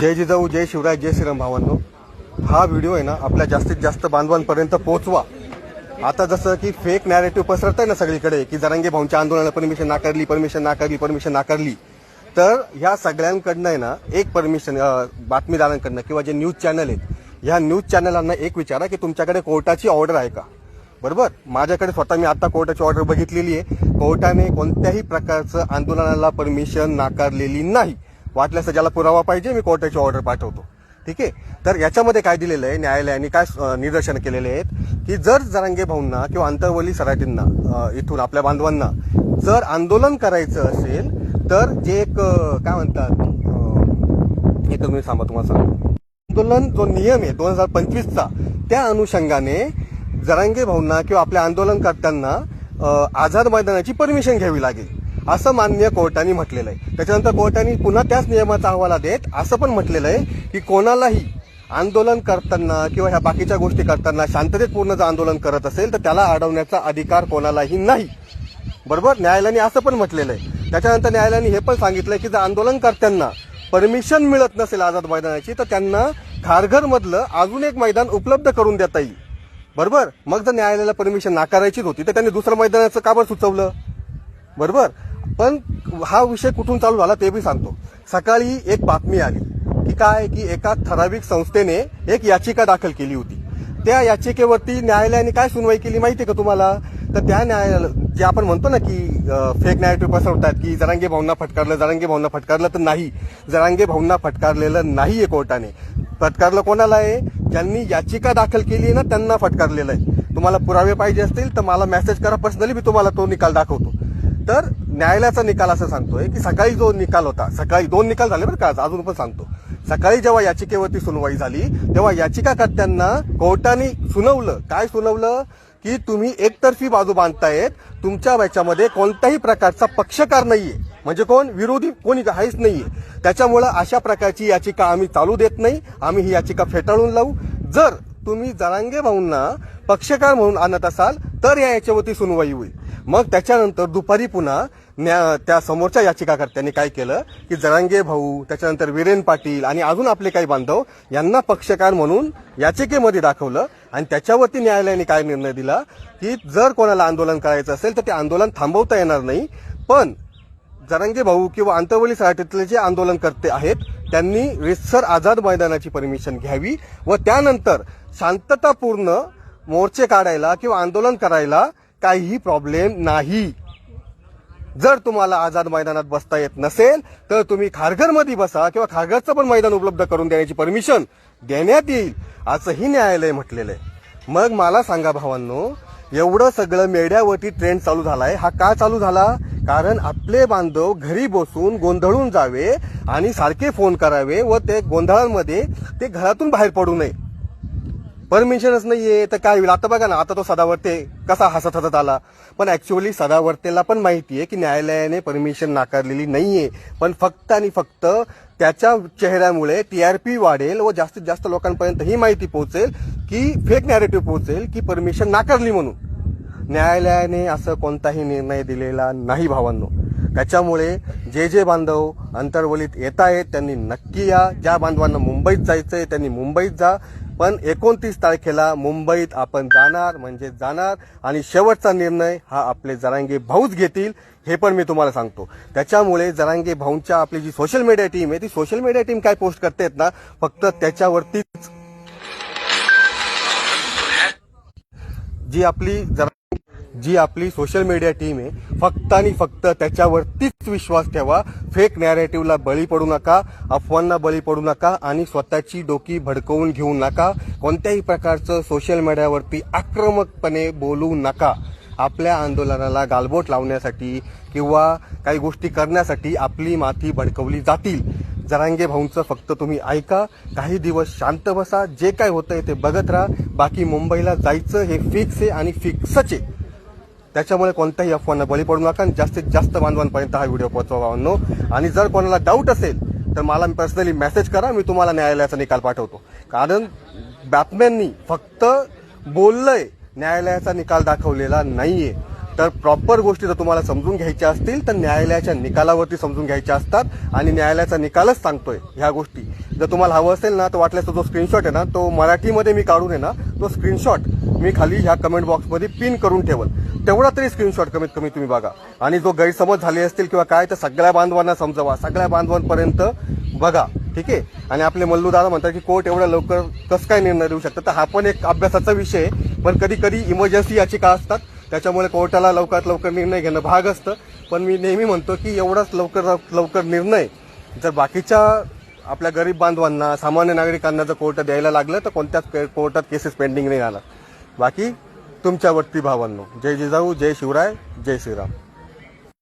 जय जिजाऊ जय शिवराय जय श्रीराम भावांनो. हा व्हिडिओ आहे ना आपल्या जास्तीत जास्त बांधवांपर्यंत पोहोचवा. आता जसं की फेक नॅरेटिव्ह पसरत आहे ना सगळीकडे की जरांगे भाऊंच्या आंदोलनाला परमिशन नाकारली परमिशन नाकारली परमिशन नाकारली. तर ह्या सगळ्यांकडनं आहे ना एक परमिशन बातमीदारांकडनं किंवा जे न्यूज चॅनल आहेत ह्या न्यूज चॅनलांना एक विचारा की तुमच्याकडे कोर्टाची ऑर्डर आहे का? बरोबर? माझ्याकडे स्वतः मी आता कोर्टाची ऑर्डर बघितलेली आहे. कोर्टाने कोणत्याही प्रकारचं आंदोलनाला परमिशन नाकारलेली नाही. वाटल्यास ज्याला पुरावा पाहिजे मी कोर्टाची ऑर्डर पाठवतो. ठीक आहे? तर याच्यामध्ये काय दिलेलं आहे? न्यायालयाने काय निदर्शन केलेले आहेत? की जर जरांगे भाऊंना किंवा अंतर्वली सराटींना इथून आपल्या बांधवांना जर आंदोलन करायचं असेल तर जे एक काय म्हणतात एक मी सांगा तुम्हाला सांगतो. आंदोलन जो नियम आहे दोन हजार पंचवीसचा त्या अनुषंगाने जरांगे भाऊंना किंवा आपल्या आंदोलनकर्त्यांना करताना आझाद मैदानाची परमिशन घ्यावी लागेल. असं मान्य कोर्टाने म्हटलेलं आहे. त्याच्यानंतर कोर्टाने पुन्हा त्याच नियमाचा अहवाला देत असं पण म्हटलेलं आहे की कोणालाही आंदोलन करताना किंवा ह्या बाकीच्या गोष्टी करताना शांततेत पूर्ण जर आंदोलन करत असेल तर त्याला अडवण्याचा अधिकार कोणालाही नाही. बरोबर? न्यायालयाने असं पण म्हटलेलं आहे. त्याच्यानंतर न्यायालयाने हे पण सांगितलंय की जर आंदोलनकर्त्यांना परमिशन मिळत नसेल आझाद मैदानाची तर त्यांना खारघरमधलं अजून एक मैदान उपलब्ध करून देता येईल. बरोबर? मग जर न्यायालयाला परमिशन नाकारायचीच होती तर त्यांनी दुसरं मैदानाचं काबर सुचवलं? बरोबर? पण हा विषय कुठून चालू झाला ते बी सांगतो. सकाळी एक बातमी आली की काय की एका ठराविक संस्थेने एक याचिका दाखल केली होती. त्या याचिकेवरती न्यायालयाने काय सुनवाई केली माहिती का तुम्हाला? तर त्या न्यायालय जे आपण म्हणतो ना की फेक नॅरेटिव्ह पसरवतात की जरांगे भाऊंना फटकारलं जरांगे भाऊंना फटकारलं तर नाही. जरांगे भाऊंना फटकारलेलं नाहीये कोर्टाने. फटकारलं कोणाला आहे? ज्यांनी याचिका दाखल केली आहे ना त्यांना फटकारलेलं आहे. तुम्हाला पुरावे पाहिजे असतील तर मला मेसेज करा. पर्सनली मी तुम्हाला तो निकाल दाखवतो. तर न्यायालयाचा निकाल असं सांगतोय की सकाळी जो निकाल होता सकाळी दोन निकाल झाले बरं का अजून पण सांगतो. सकाळी जेव्हा याचिकेवरती सुनवाई झाली तेव्हा याचिकाकर्त्यांना कोर्टाने सुनावलं. काय सुनावलं? की तुम्ही एकतर्फी बाजू बांधतायत तुमच्या याच्यामध्ये कोणत्याही प्रकारचा पक्षकार नाहीये. म्हणजे कोण? विरोधी कोणी काहीच नाहीये. त्याच्यामुळं अशा प्रकारची याचिका आम्ही चालू देत नाही. आम्ही ही याचिका फेटाळून लावू. जर तुम्ही जरांगे भाऊंना पक्षकार म्हणून आणत असाल तर या याच्यावरती सुनवाई होईल. मग त्याच्यानंतर दुपारी पुन्हा न्या त्या समोरच्या याचिकाकर्त्यांनी काय केलं की जरांगे भाऊ त्याच्यानंतर वीरेन पाटील आणि अजून आपले काही बांधव यांना पक्षकार म्हणून याचिकेमध्ये दाखवलं आणि त्याच्यावरती न्यायालयाने काय निर्णय दिला की जर कोणाला आंदोलन करायचं असेल तर ते आंदोलन थांबवता येणार नाही. पण जरांगे भाऊ किंवा आंतरवली सराटीतले जे आंदोलनकर्ते आहेत त्यांनी रितसर आझाद मैदानाची परमिशन घ्यावी व त्यानंतर शांततापूर्ण मोर्चे काढायला किंवा आंदोलन करायला काहीही प्रॉब्लेम नाही. जर तुम्हाला आझाद मैदानात बसता येत नसेल तर तुम्ही खारघरमध्ये बसा किंवा खारघरचं पण मैदान उपलब्ध करून देण्याची परमिशन देण्यात येईल असंही न्यायालय म्हटलेलं आहे. मग मला सांगा भावांनो एवढं सगळं मेढ्यावरती ट्रेंड चालू झालाय. हा का चालू झाला? कारण आपले बांधव घरी बसून गोंधळून जावे आणि सारखे फोन करावे व ते गोंधळांमध्ये ते घरातून बाहेर पडू नये. परमिशनच नाहीये तर काय होईल? आता बघा ना आता तो सदावर्ते कसा हसत हसत आला. पण ऍक्च्युअली सदावर्तेला पण माहिती आहे की न्यायालयाने परमिशन नाकारलेली नाहीये. पण फक्त आणि फक्त त्याच्या चेहऱ्यामुळे टीआरपी वाढेल व जास्तीत जास्त लोकांपर्यंत ही माहिती पोहोचेल की फेक नॅरेटिव्ह पोहोचेल की परमिशन नाकारली म्हणून. न्यायालयाने असं कोणताही निर्णय दिलेला नाही भावांनो. त्याच्यामुळे जे जे बांधव अंतर्वलीत येत आहेत त्यांनी नक्की या. ज्या बांधवांना मुंबईत जायचंय त्यांनी मुंबईत जा. पण एकोणतीस तारखेला मुंबईत आपण जाणार म्हणजे जाणार. आणि शेवटचा निर्णय हा आपले जरांगे भाऊच घेतील हे पण मी तुम्हाला सांगतो. त्याच्यामुळे जरांगे भाऊंच्या आपली जी सोशल मीडिया टीम आहे ती सोशल मीडिया टीम काय पोस्ट करतायत ना फक्त त्याच्यावरतीच. जी आपली जरा जी आपली सोशल मीडिया टीम आहे फक्त आणि फक्त त्याच्यावरतीच विश्वास ठेवा. फेक नॅरेटिव्हला बळी पडू नका अफवांना बळी पडू नका आणि स्वतःची डोकी भडकवून घेऊ नका. कोणत्याही प्रकारचं सोशल मीडियावरती आक्रमकपणे बोलू नका. आपल्या आंदोलनाला गालबोट लावण्यासाठी किंवा काही गोष्टी करण्यासाठी आपली माथी भडकवली जातील. जरांगे भाऊंचं फक्त तुम्ही ऐका. काही दिवस शांत बसा. जे काय होतंय ते बघत राहा. बाकी मुंबईला जायचं हे फिक्स आहे आणि फिक्सच आहे. त्याच्यामुळे कोणत्याही अफवांना बळी पडू नका आणि जास्तीत जास्त बांधवांपर्यंत हा व्हिडिओ पोहोचवा भावांनो. आणि जर कोणाला डाऊट असेल तर मला पर्सनली मेसेज करा मी तुम्हाला न्यायालयाचा निकाल पाठवतो. कारण बातम्यांनी फक्त बोललंय न्यायालयाचा निकाल दाखवलेला नाहीये. तर प्रॉपर गोष्टी जर तुम्हाला समजून घ्यायच्या असतील तर न्यायालयाच्या निकालावरती समजून घ्यायच्या असतात आणि न्यायालयाचा निकालच सांगतोय ह्या गोष्टी. जर तुम्हाला हवं असेल ना तर वाटल्यास तो जो स्क्रीनशॉट आहे ना तो मराठीमध्ये मी काढून आहे ना तो स्क्रीनशॉट मी खाली ह्या कमेंट बॉक्समध्ये पिन करून ठेवल. तेवढा तरी स्क्रीनशॉट कमीत कमी तुम्ही बघा. आणि जो गैरसमज झाले असतील किंवा काय तर सगळ्या बांधवांना समजवा. सगळ्या बांधवांपर्यंत बघा. ठीक आहे? आणि आपले मल्लू दादा म्हणतात की कोर्ट एवढ्या लवकर कसं काय निर्णय देऊ शकतं? तर हा पण एक अभ्यासाचा विषय आहे. पण कधी कधी इमर्जन्सी याचिका असतात. त्याच्यामुळे कोर्टाला लवकरात लवकर निर्णय घेणं भाग असतं. पण मी नेहमी म्हणतो की एवढाच लवकर लवकर निर्णय जर बाकीच्या आपल्या गरीब बांधवांना सामान्य नागरिकांना जर कोर्ट द्यायला लागलं तर कोणत्याच कोर्टात केसेस पेंडिंग नाही आला बाकी तुमच्यावरती भावांनो. जय जिजाऊ जय शिवराय जय श्रीराम.